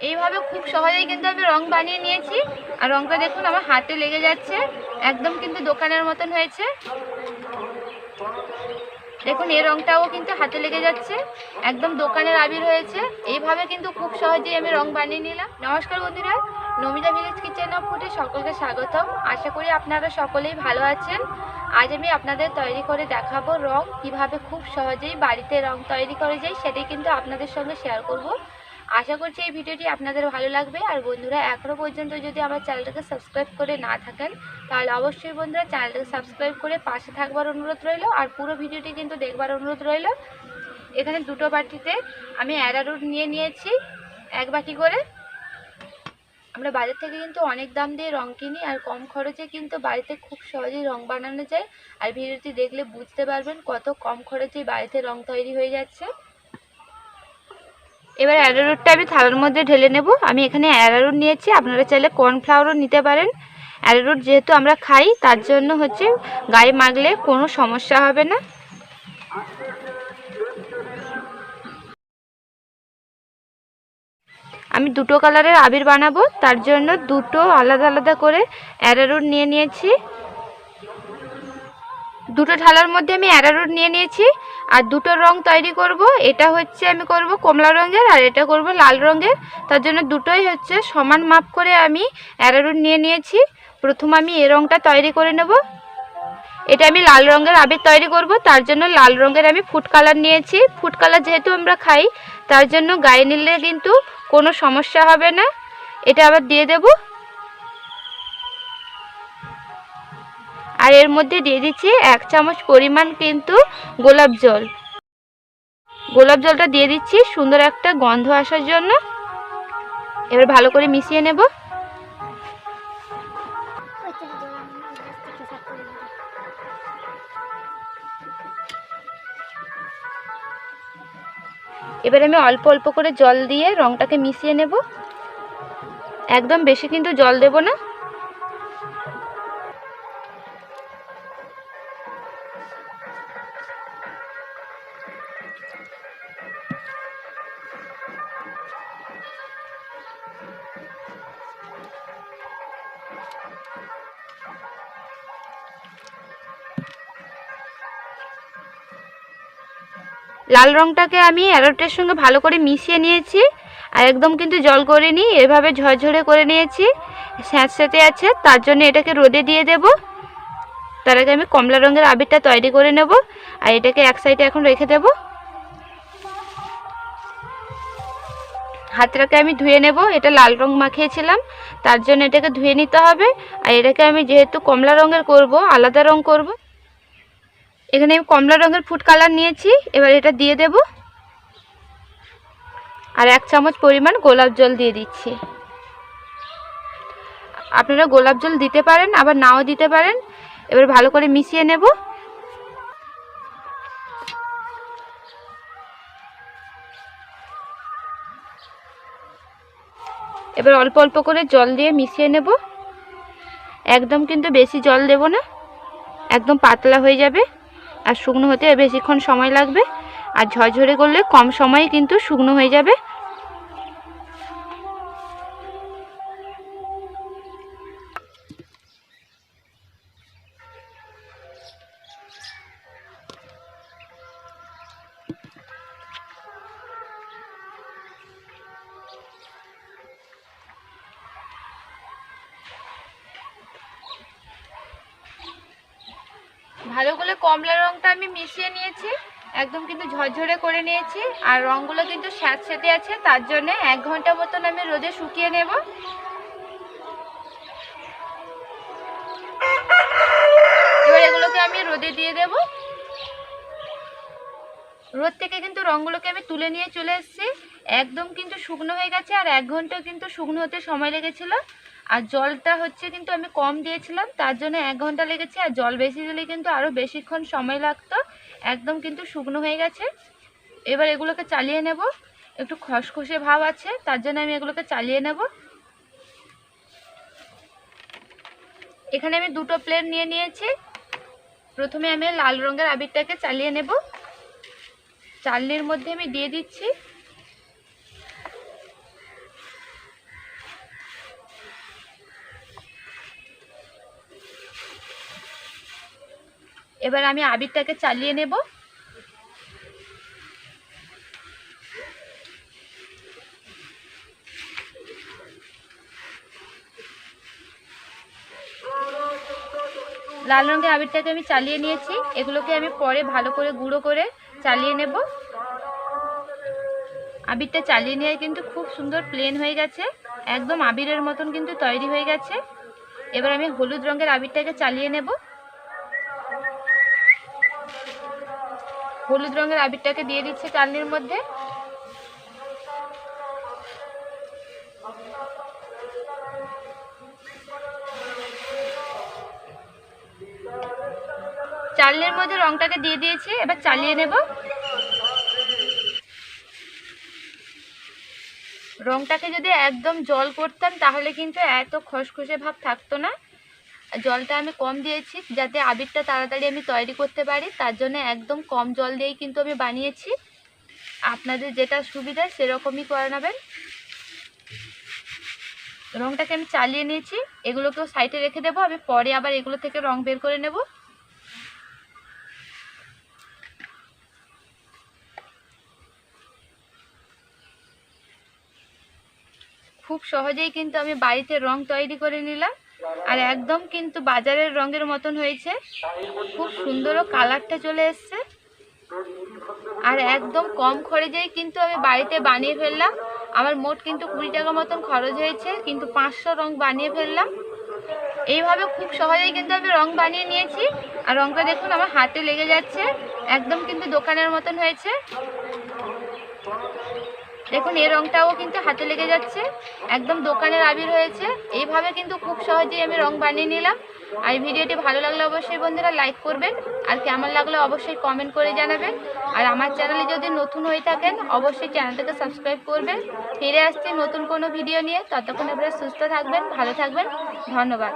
এইভাবে খুব সহজেই কিন্তু আমি রং বানিয়ে নিয়েছি। আর রংটা দেখুন, আমার হাতে লেগে যাচ্ছে। একদম কিন্তু দোকানের মতন হয়েছে। দেখুন, এই রংটাও কিন্তু হাতে লেগে যাচ্ছে। একদম দোকানের আবির হয়েছে। এইভাবে কিন্তু খুব সহজেই আমি রং বানিয়ে নিলাম। নমস্কার বন্ধুরা, নমিতা ভিলেজ কিচেন অফ ফুডে সকলকে স্বাগতম। আশা করি আপনারা সকলেই ভালো আছেন। আজ আমি আপনাদের তৈরি করে দেখাবো রং, কীভাবে খুব সহজেই বাড়িতে রং তৈরি করে যায়, সেটাই কিন্তু আপনাদের সঙ্গে শেয়ার করব। আশা করছি এই ভিডিওটি আপনাদের ভালো লাগবে। আর বন্ধুরা এখনও পর্যন্ত যদি আমার চ্যানেলটাকে সাবস্ক্রাইব করে না থাকেন, তাহলে অবশ্যই বন্ধুরা চ্যানেলটাকে সাবস্ক্রাইব করে পাশে থাকবার অনুরোধ রইল। আর পুরো ভিডিওটি কিন্তু দেখবার অনুরোধ রইল। এখানে দুটো বাটিতে আমি অ্যারারুট নিয়ে নিয়েছি, এক বাটি করে। আমরা বাজার থেকে কিন্তু অনেক দাম দিয়ে রং কিনি আর কম খরচে কিন্তু বাড়িতে খুব সহজেই রং বানানো যায়। আর ভিডিওটি দেখলে বুঝতে পারবেন কত কম খরচে বাড়িতে রং তৈরি হয়ে যাচ্ছে। এবার অ্যারারুটটা আমি থালার মধ্যে ঢেলে নেব। আমি এখানে অ্যারারুট নিয়েছি, আপনারা চাইলে কর্নফ্লাওয়ারও নিতে পারেন। অ্যারারুট যেহেতু আমরা খাই, তার জন্য হচ্ছে গায়ে মাখলে কোনো সমস্যা হবে না। আমি দুটো কালারের আবির বানাবো, তার জন্য দুটো আলাদা আলাদা করে অ্যারারুট নিয়ে নিয়েছি। দুটো ঢালার মধ্যে আমি অ্যারারুট নিয়ে নিয়েছি, আর দুটো রং তৈরি করব। এটা হচ্ছে আমি করব কমলা রঙের, আর এটা করব লাল রঙের। তার জন্য দুটোই হচ্ছে সমান মাপ করে আমি অ্যারারুট নিয়ে নিয়েছি। প্রথম আমি এ রঙটা তৈরি করে নেব। এটা আমি লাল রঙের আবির তৈরি করব। তার জন্য লাল রঙের আমি ফুড কালার নিয়েছি। ফুড কালার যেহেতু আমরা খাই, তার জন্য গায়ে নিলে কিন্তু কোনো সমস্যা হবে না। এটা আবার দিয়ে দেব। আর এর মধ্যে দিয়ে দিচ্ছি এক চামচ পরিমাণ কিন্তু গোলাপ জল। গোলাপ জলটা দিয়ে দিচ্ছি সুন্দর একটা গন্ধ আসার জন্য। এবার ভালো করে মিশিয়ে নেব। এবার আমি অল্প অল্প করে জল দিয়ে রংটাকে মিশিয়ে নেব। একদম বেশি কিন্তু জল দেব না। লাল রংটাকে আমি অ্যারোটের সঙ্গে ভালো করে মিশিয়ে নিয়েছি আর একদম কিন্তু জল করে নিই, এভাবে ঝরঝরে করে নিয়েছি। স্যাঁতস্যাঁতে আছে, তার জন্য এটাকে রোদে দিয়ে দেব। তার আগে আমি কমলা রঙের আবিরটা তৈরি করে নেব আর এটাকে এক সাইডে এখন রেখে দেব। হাতটাকে আমি ধুয়ে নেব, এটা লাল রং মাখিয়েছিলাম, তার জন্য এটাকে ধুয়ে নিতে হবে, আর এটাকে আমি যেহেতু কমলা রঙের করব, আলাদা রং করব। এখানে আমি কমলা রঙের ফুড কালার নিয়েছি, এবার এটা দিয়ে দেব। আর এক চামচ পরিমাণ গোলাপ জল দিয়ে দিচ্ছি। আপনারা গোলাপ জল দিতে পারেন, আবার নাও দিতে পারেন। এবার ভালো করে মিশিয়ে নেব। এবার অল্প অল্প করে জল দিয়ে মিশিয়ে নেব। একদম কিন্তু বেশি জল দেব না। একদম পাতলা হয়ে যাবে। আর শুকনো হতে বেশিক্ষণ সময় লাগবে। আর ঝরঝরে করলে কম সময়ে কিন্তু শুকনো হয়ে যাবে। ভালো করে কমলা রংটা আমি মিশিয়ে নিয়েছি, একদম কিন্তু ঝরঝরে করে নিয়েছি, আর রঙগুলো কিন্তু স্যাঁতস্যাঁতে আছে, তার জন্য এক ঘণ্টা মতন আমি রোদে শুকিয়ে নেব। এবার এগুলোকে আমি রোদে দিয়ে দেব। রোদ থেকে কিন্তু রঙগুলোকে আমি তুলে নিয়ে চলে এসেছি। একদম কিন্তু শুকনো হয়ে গেছে, আর এক ঘণ্টা কিন্তু শুকনো হতে সময় লেগেছিল। আর জলটা হচ্ছে কিন্তু আমি কম দিয়েছিলাম, তার জন্য এক ঘণ্টা লেগেছে, আর জল বেশি দিলে কিন্তু আরও বেশিক্ষণ সময় লাগতো, একদম কিন্তু শুকনো হয়ে গেছে। এবার এগুলোকে চালিয়ে নেব, একটু খসখসে ভাব আছে, তার জন্য আমি এগুলোকে চালিয়ে নেব। এখানে আমি দুটো প্লেট নিয়ে নিয়েছি, প্রথমে আমি লাল রঙের আবিরটাকে চালিয়ে নেব। চালনির মধ্যে আমি দিয়ে দিচ্ছি। এবার আমি আবিরটাকে চালিয়ে নেব। লাল রঙের আবিরটাকে আমি চালিয়ে নিয়েছি। এগুলোকে আমি পরে ভালো করে গুঁড়ো করে চালিয়ে নেব। আবিরটা চালিয়ে নিয়ে কিন্তু খুব সুন্দর প্লেন হয়ে গেছে। একদম আবিরের মতন কিন্তু তৈরি হয়ে গেছে। এবার আমি হলুদ রঙের আবিরটাকে চালিয়ে নেব। হলুদ রঙের আবিরটাকে দিয়ে দিচ্ছে চালনির মধ্যে। চালনির মধ্যে রংটাকে দিয়ে দিয়েছি, এবার চালিয়ে নেব। রংটাকে যদি একদম জল করতাম, তাহলে কিন্তু এত খসখসে ভাব থাকতো না। জলটা আমি কম দিয়েছি যাতে আবিরটা তাড়াতাড়ি আমি তৈরি করতে পারি। তার জন্য একদম কম জল দিয়েই কিন্তু আমি বানিয়েছি। আপনাদের যেটা সুবিধা সেরকমই করে নেবেন। রংটাকে আমি চালিয়ে নিয়েছি। এগুলোকেও সাইডে রেখে দেবো। আমি পরে আবার এগুলো থেকে রং বের করে নেব। খুব সহজেই কিন্তু আমি বাড়িতে রং তৈরি করে নিলাম। আর একদম কিন্তু বাজারের রঙের মতন হয়েছে। খুব সুন্দরও কালারটা চলে এসছে। আর একদম কম খরচেই কিন্তু আমি বাড়িতে বানিয়ে ফেললাম। আমার মোট কিন্তু কুড়ি টাকা মতন খরচ হয়েছে, কিন্তু পাঁচশো রং বানিয়ে ফেললাম। এইভাবে খুব সহজেই কিন্তু আমি রং বানিয়ে নিয়েছি। আর রংটা দেখুন, আমার হাতে লেগে যাচ্ছে। একদম কিন্তু দোকানের মতন হয়েছে। দেখুন, এই রংটাও কিন্তু হাতে লেগে যাচ্ছে। একদম দোকানের আবির হয়েছে। এইভাবে কিন্তু খুব সহজেই আমি রং বানিয়ে নিলাম। আর ভিডিওটি ভালো লাগলে অবশ্যই বন্ধুরা লাইক করবেন। আর কেমন লাগলে অবশ্যই কমেন্ট করে জানাবেন। আর আমার চ্যানেলে যদি নতুন হয়ে থাকেন, অবশ্যই চ্যানেলটাকে সাবস্ক্রাইব করবেন। ফিরে আসছি নতুন কোনো ভিডিও নিয়ে। ততক্ষণ আপনারা সুস্থ থাকবেন, ভালো থাকবেন। ধন্যবাদ।